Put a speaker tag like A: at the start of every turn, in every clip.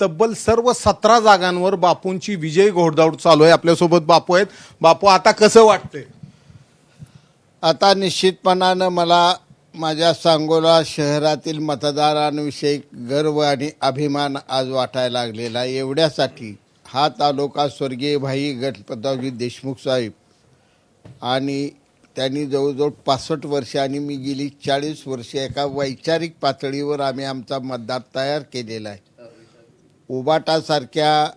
A: तब्बल सर्व सतरा जागांवर बापूंची विजय घोडदौड चालू आहे. आपल्यासोबत बापू आहेत. बापू आता कसं वाटतंय?
B: आता निश्चितपणानं मला माझ्या सांगोला शहरातील मतदारांविषयी गर्व आणि अभिमान आज वाटायला लागलेला आहे. एवढ्यासाठी हा तालुका स्वर्गीय भाई गणपतरावजी देशमुख साहेब आणि त्यांनी जवळजवळ पासष्ट वर्षे आणि मी गेली चाळीस वर्षे एका वैचारिक पातळीवर आम्ही आमचा मतदार तयार केलेला आहे. उबाटासारख्या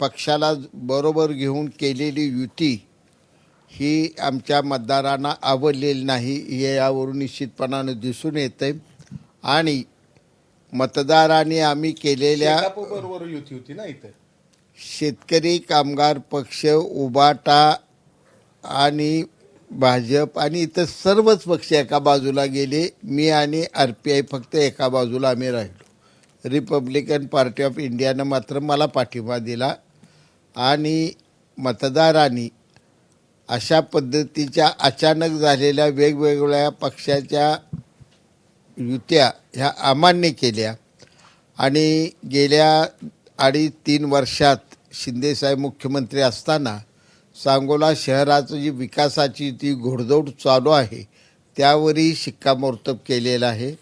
B: पक्षाला बरोबर घेऊन केलेली युती ही आमच्या मतदारांना आवडलेली नाही हे यावरून निश्चितपणानं दिसून येतं आणि मतदारांनी आम्ही केलेल्या
A: बरोबर युती होती ना इथं?
B: शेतकरी कामगार पक्ष उबाटा आणि भाजप आणि इतर सर्वच पक्ष एका बाजूला गेले. मी आणि आर पी आय फक्त एका बाजूला आम्ही राहिलो. रिपब्लिकन पार्टी ऑफ इंडियानं मात्र मला पाठिंबा दिला. आणि मतदारांनी अशा पद्धतीच्या अचानक झालेल्या वेगवेगळ्या पक्षाच्या युत्या ह्या अमान्य केल्या. आणि गेल्या अडीच तीन वर्षात शिंदेसाहेब मुख्यमंत्री असताना सांगोला शहराचं जी विकासाची ती घोडदौड चालू आहे त्यावरही शिक्कामोर्तब केलेलं आहे.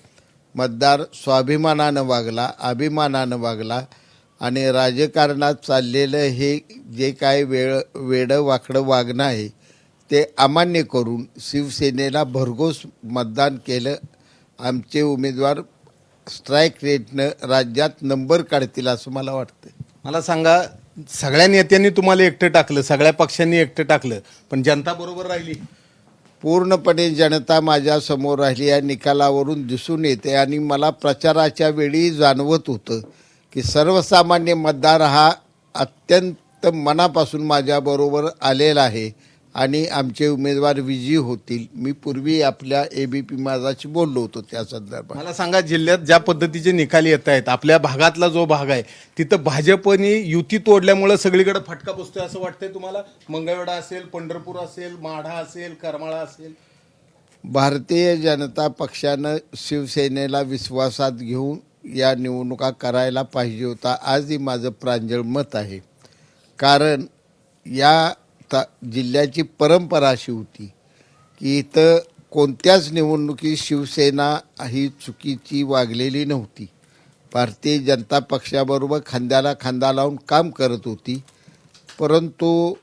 B: मतदार स्वाभिमानानं वागला अभिमानानं वागला आणि राजकारणात चाललेलं हे जे काय वेळ वेडं वाकडं वागणं आहे ते अमान्य करून शिवसेनेला भरघोस मतदान केलं. आमचे उमेदवार स्ट्राईक रेटनं राज्यात नंबर काढतील असं मला वाटतं
A: मला सांगा सगळ्या नेत्यांनी तुम्हाला एकटं टाकलं सगळ्या पक्षांनी एकटं टाकलं पण जनता बरोबर राहिली.
B: पूर्णपणे जनता माझ्यासमोर राहिली या निकालावरून दिसून येते. आणि मला प्रचाराच्या वेळी जाणवत होतं की सर्वसामान्य मतदार हा अत्यंत मनापासून माझ्याबरोबर आलेला आहे. आणि आमचे उमेदवार विजयी होतील. मी पूर्वी आपल्या ए बी पी माझाशी बोललो होतो त्या संदर्भात.
A: मला सांगा जिल्ह्यात ज्या पद्धतीचे निकाल येत आहेत आपल्या भागातला जो भाग आहे तिथं भाजपने युती तोडल्यामुळे सगळीकडे फटका बसतोय असं वाटतंय तुम्हाला? मंगळवेढा असेल पंढरपूर असेल माढा असेल करमाळा असेल.
B: भारतीय जनता पक्षानं शिवसेनेला विश्वासात घेऊन या निवडणुका करायला पाहिजे होता. आजही माझं प्रांजळ मत आहे. कारण या ता जिल्ह्याची परंपरा अशी होती की इथं कोणत्याच निवडणुकीत शिवसेना ही चुकीची वागलेली नव्हती. भारतीय जनता पक्षाबरोबर खांद्याला खांदा लावून काम करत होती. परंतु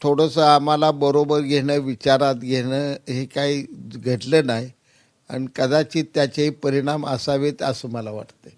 B: थोडंसं आम्हाला बरोबर घेणं विचारात घेणं हे काही घडलं नाही आणि कदाचित त्याचे परिणाम असावेत असं मला वाटतं